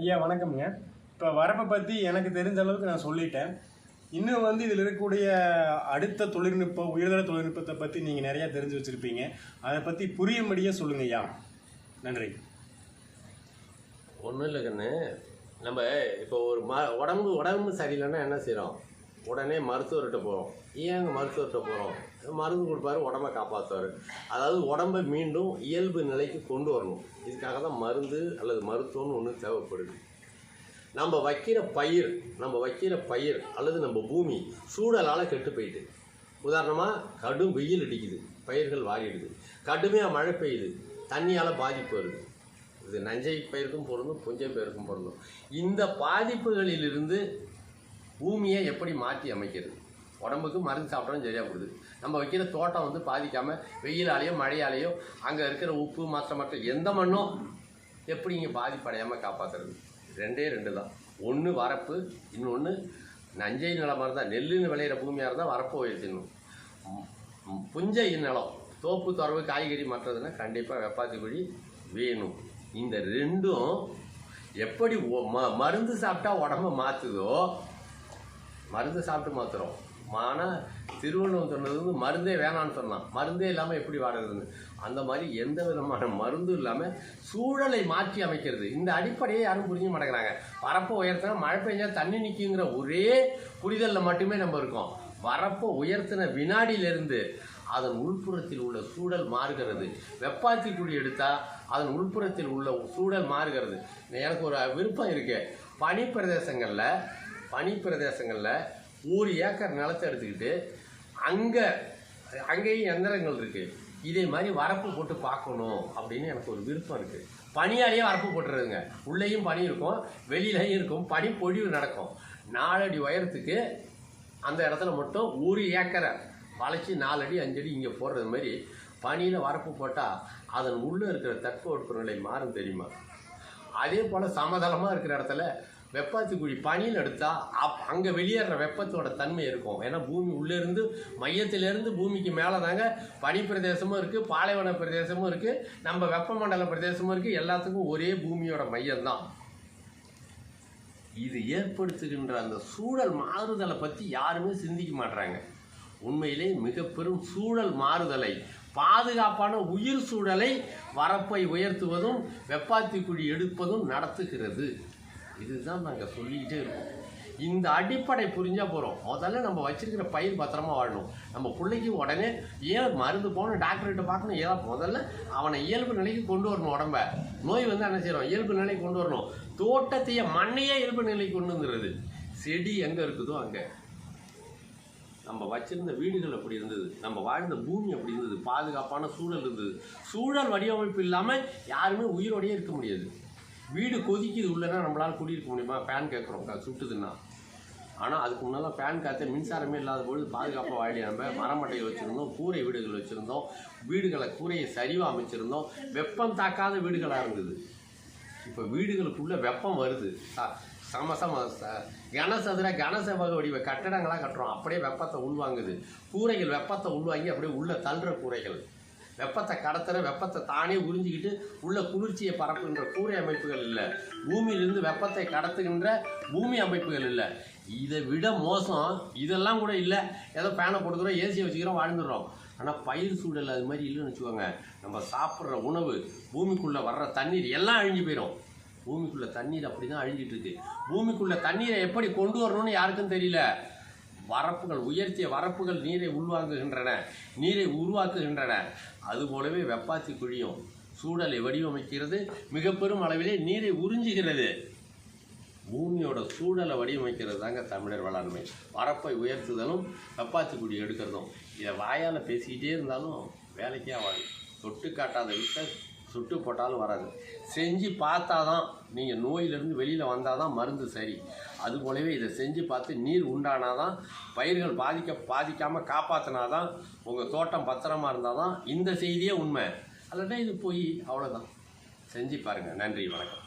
ஐயா வணக்கம்ங்க. இப்போ வரப்பை பற்றி எனக்கு தெரிஞ்ச அளவுக்கு நான் சொல்லிட்டேன். இன்னும் வந்து இதில் இருக்கக்கூடிய அடுத்த தொழில்நுட்பம் உயர்தர தொழில்நுட்பத்தை பற்றி நீங்கள் நிறையா தெரிஞ்சு வச்சுருப்பீங்க. அதை பற்றி புரியும்படியே சொல்லுங்க ஐயா. நன்றி. ஒன்றும் இல்லை கண்ணு. நம்ம இப்போ ஒரு ம உடம்பு உடம்பு சரியில்லைன்னா என்ன செய்கிறோம் உடனே மருத்துவர்கிட்ட போகிறோம் ஏங்க மருத்துவர்கிட்ட போகிறோம் மருந்து கொடுப்பாரு உடம்ப காப்பாற்றுவார் அதாவது உடம்பை மீண்டும் இயல்பு நிலைக்கு கொண்டு வரணும். இதுக்காக தான் மருந்து அல்லது மருத்துவம்னு ஒன்று தேவைப்படுது. நம்ம வைக்கிற பயிர் நம்ம வைக்கிற பயிர் அல்லது நம்ம பூமி சூழலால் கெட்டு போயிட்டு. உதாரணமாக கடும் வெயில் அடிக்குது பயிர்கள் வாரிடுது. கடுமையாக மழை பெய்யுது தண்ணியால் பாதிப்பு வருது. இது நஞ்சை பயிருக்கும் பொருந்தும் புஞ்சை பயிருக்கும் பொருந்தும். இந்த பாதிப்புகளிலிருந்து பூமியை எப்படி மாற்றி அமைக்கிறது? உடம்புக்கு மருந்து சாப்பிட்டாலும் சரியாக போகுது. நம்ம வைக்கிற தோட்டம் வந்து பாதிக்காமல் வெயிலாலேயோ மழையாலேயோ அங்கே இருக்கிற உப்பு மற்ற மற்ற எந்த மண்ணும் எப்படி இங்கே பாதிப்படையாமல் காப்பாற்றுறது ரெண்டே ரெண்டு தான் ஒன்று வரப்பு இன்னொன்று நஞ்சை நிலமாக இருந்தால் நெல்லுன்னு விளையிற பூமியாக இருந்தால் வரப்பு உயர்த்திடணும் புஞ்சை நிலம் தோப்பு துறவு காய்கறி மற்றதுன்னா கண்டிப்பாக வெப்பாத்தி குழி வேணும். இந்த ரெண்டும் எப்படி ம மருந்து சாப்பிட்டா உடம்ப மாற்றுதோ மருந்து சாப்பிட்டு மாற்றுறோம் ஆனால் திருவள்ளுவன் சொன்னது வந்து மருந்தே வேணான்னு சொன்னான். மருந்தே இல்லாமல் எப்படி வாடுறதுன்னு? அந்த மாதிரி எந்த விதமான மருந்தும் இல்லாமல் சூழலை மாற்றி அமைக்கிறது. இந்த அடிப்படையை யாரும் புரிஞ்சு மாட்டேங்கிறாங்க. வரப்போ உயர்த்தினா மழை பெஞ்சா தண்ணி நிற்குங்கிற ஒரே புரிதலில் மட்டுமே நம்ம இருக்கோம். வரப்போ உயர்த்தின வினாடியிலிருந்து அதன் உள்புறத்தில் உள்ள சூழல் மாறுகிறது. வெப்பாத்தி குடி எடுத்தால் அதன் உள்புறத்தில் உள்ள சூழல் மாறுகிறது. எனக்கு ஒரு விருப்பம் இருக்குது பனி பிரதேசங்களில் பனி பிரதேசங்களில் ஒரு ஏக்கர் நிலத்தை எடுத்துக்கிட்டு அங்கே அங்கேயும் எந்திரங்கள் இருக்குது இதே மாதிரி வரப்பு போட்டு பார்க்கணும் அப்படின்னு எனக்கு ஒரு விருப்பம் இருக்குது பனியாலேயே வரப்பு போட்டுருதுங்க உள்ளேயும் பனி இருக்கும் வெளியிலையும் இருக்கும். பனி பொழிவு நடக்கும். நாலடி உயரத்துக்கு அந்த இடத்துல மட்டும் ஒரு ஏக்கரை வளைச்சி நாலடி அஞ்சடி இங்கே போடுறது மாதிரி பனியில் வரப்பு போட்டால் அதன் உள்ளே இருக்கிற தட்பவெட்ப நிலை மாறும் தெரியுமா? அதே போல் சமதளமாக இருக்கிற இடத்துல வெப்பாத்தி குழி பனியில் எடுத்தால் அப் அங்கே வெளியேற வெப்பத்தோட தன்மை இருக்கும். ஏன்னா பூமி உள்ளேருந்து மையத்திலேருந்து பூமிக்கு மேலே தாங்க பனி பிரதேசமும் இருக்குது பாலைவன பிரதேசமும் இருக்குது நம்ம வெப்பமண்டல பிரதேசமும் இருக்குது எல்லாத்துக்கும் ஒரே பூமியோட மையம்தான். இது ஏற்படுத்துகின்ற அந்த சூழல் மாறுதலை பற்றி யாருமே சிந்திக்க மாட்றாங்க. உண்மையிலே மிக பெரும் சூழல் மாறுதலை பாதுகாப்பான உயிர் சூழலை வரப்பை உயர்த்துவதும் வெப்பாத்தி குழி எடுப்பதும் நடத்துகிறது. இதுதான் நாங்கள் சொல்லிக்கிட்டே இருக்கோம். இந்த அடிப்படை புரிஞ்சால் போகிறோம் முதல்ல நம்ம வச்சுருக்கிற பயிர் பத்திரமா வாழணும். நம்ம பிள்ளைக்கு உடனே ஏன் மருந்து போகணும் டாக்டர்கிட்ட பார்க்கணும்? ஏதோ முதல்ல அவனை இயல்பு நிலைக்கு கொண்டு வரணும் உடம்ப. நோய் வந்து என்ன செய்கிறோம் இயல்பு நிலைக்கு கொண்டு வரணும். தோட்டத்தையே மண்ணையே இயல்பு நிலைக்கு கொண்டு வந்துடுறது செடி எங்கே இருக்குதோ அங்கே. நம்ம வச்சிருந்த வீடுகள் அப்படி இருந்தது. நம்ம வாழ்ந்த பூமி அப்படி இருந்தது. பாதுகாப்பான சூழல் இருந்தது. சூழல் வடிவமைப்பு இல்லாமல் யாருமே உயிரோடையே இருக்க முடியாது. வீடு கொதிக்குது உள்ளனா நம்மளால் குடியிருக்க முடியுமா? ஃபேன் கேட்குறோம் சுட்டுதுன்னா. ஆனால் அதுக்கு முன்னால் ஃபேன் காற்று மின்சாரமே இல்லாத பொழுது பாதுகாப்பாக வாழி நம்ம மரமட்டையை வச்சுருந்தோம் கூரை வீடுகள் வச்சுருந்தோம் வீடுகளை கூரையை சரிவாக அமைச்சிருந்தோம். வெப்பம் தாக்காத வீடுகளாக இருந்தது. இப்போ வீடுகளுக்குள்ளே வெப்பம் வருது. சமசம கனசதுர கனசெவக வடிவ கட்டடங்களாக கட்டுறோம். அப்படியே வெப்பத்தை உள்வாங்குது. கூரைகள் வெப்பத்தை உள்வாங்கி அப்படியே உள்ளே தள்ளுற கூரைகள். வெப்பத்தை கடத்துகிற வெப்பத்தை தானே உறிஞ்சிக்கிட்டு உள்ள குளிர்ச்சியை பரப்புகின்ற கூரை அமைப்புகள் இல்லை. பூமியிலிருந்து வெப்பத்தை கடத்துகின்ற பூமி அமைப்புகள் இல்லை. இதை விட மோசம் இதெல்லாம் கூட இல்லை. ஏதோ பேனை போட்டுக்கிறோம் ஏசியை வச்சுக்கிறோம் வாழ்ந்துடுறோம். ஆனால் பயிர் சூழல் அது மாதிரி இல்லைன்னு வச்சுக்கோங்க. நம்ம சாப்பிட்ற உணவு பூமிக்குள்ளே வர்ற தண்ணீர் எல்லாம் அழிஞ்சு போயிடும் பூமிக்குள்ளே தண்ணீர் அப்படி தான் அழிஞ்சிட்டு இருக்கு. பூமிக்குள்ளே தண்ணீரை எப்படி கொண்டு வரணும்னு யாருக்கும் தெரியல. வரப்புகள் உயர்த்திய வரப்புகள் நீரை உள்வாங்குகின்றன நீரை உருவாக்குகின்றன. அதுபோலவே வெப்பாத்தி குழியும் சூழலை வடிவமைக்கிறது. மிக பெரும் அளவிலே நீரை உறிஞ்சுகிறது. பூமியோட சூழலை வடிவமைக்கிறது தாங்க தமிழர் வேளாண்மை வரப்பை உயர்த்துதலும் வெப்பாத்தி குடி எடுக்கிறதும். இதை வாயால் பேசிக்கிட்டே இருந்தாலும் வேலைக்கே ஆகாது. தொட்டு காட்டாத விட்ட சுட்டு போட்டாலும் வராது. செஞ்சு பார்த்தா தான் நீங்கள் நோயிலிருந்து வெளியில் வந்தால் தான் மருந்து சரி. அது போலவே இதை செஞ்சு பார்த்து நீர் உண்டானா தான் பயிர்கள் பாதிக்க பாதிக்காமல் காப்பாற்றினாதான் உங்கள் தோட்டம் பத்திரமா இருந்தால் தான் இந்த செய்தியே உண்மை. அல்லட்டா இது போய் அவ்வளோதான் செஞ்சு பாருங்கள் நன்றி வணக்கம்.